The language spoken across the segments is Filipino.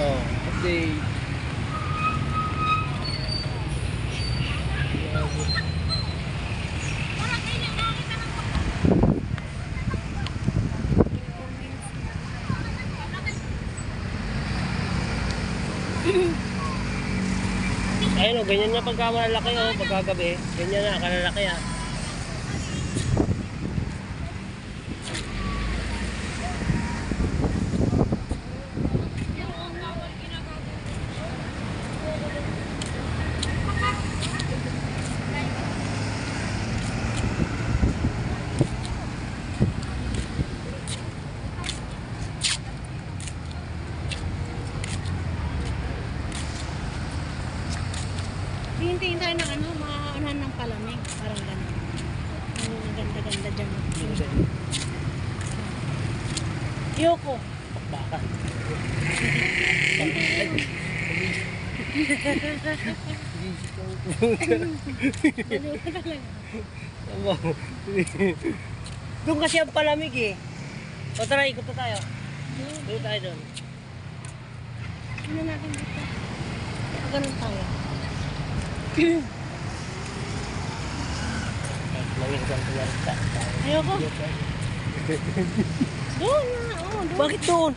Oh, update. Ayun o, ganyan na pagka malalaki o, pagkagabi. Ganyan na, kalalaki ah. Hihintayin tayo ng ano, mga unahan ng palamig. Parang gano'n. Ano yung ganda-ganda dyan. Yoko. Baka. Baliw ka talaga. Doon kasi ang palamig eh. O tara, ikot na tayo. Doon tayo doon. Ano natin dito? Ganun tayo. Ayoko. Doon na. Oo, doon. Bakit doon?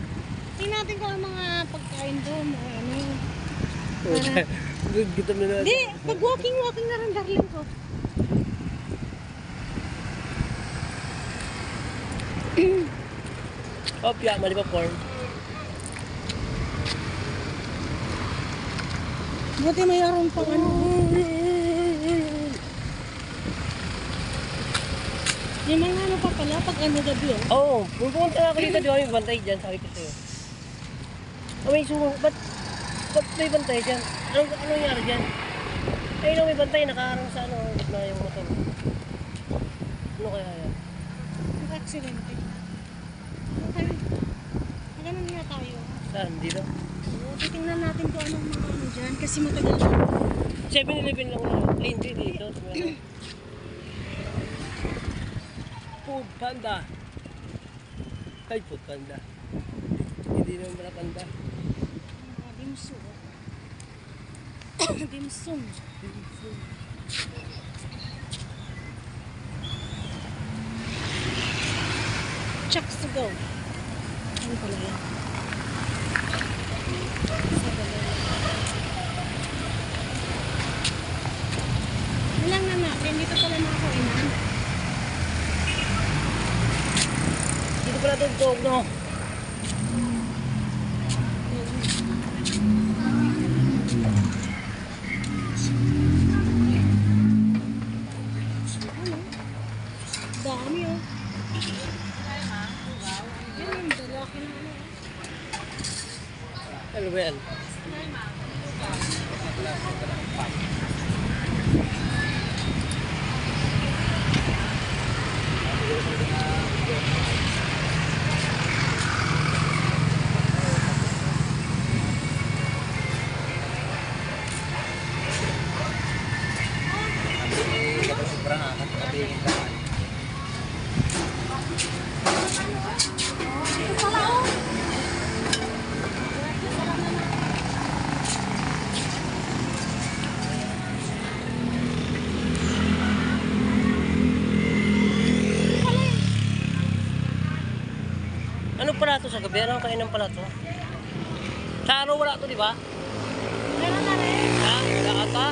Tingnan natin kung ang mga pagkain doon. Ano. Gutom na natin. Hindi, pag walking, walking na rin darling ko. Opya, mali pa corn. Buti mayroon pang ano. Yung mga ano pa pala, pag ano gabi oh. Oo, oh, pupunta na ako dito, di ba may bantay dyan, sabi ko sa'yo. Oh, may sumo, ba't, ba't may bantay dyan? Anong, anong nangyari dyan? Ayun oh, may bantay, nakaharang sa ano, na yung motor. Ano kaya yan? Nag-accident eh. Okay. Maganon nga tayo. Saan, dito? Oo, titingnan natin kung anong mga ano dyan kasi matagal na. 7-Eleven lang na. Ay, hindi dito. Food Panda. Ay, Food Panda. Hindi naman pala panda. Mga dimsum. dimsum. Chucks to go. Ano pala yan? Sa balon. Ilang na natin. Dito pala mga kainan. Dito pala tugtog, no? Dami oh. Yan yung ano. Pala to sa gabi? Anong kainan pala to? Sa araw wala to, di ba? Meron na rin. Ha? Wala ata?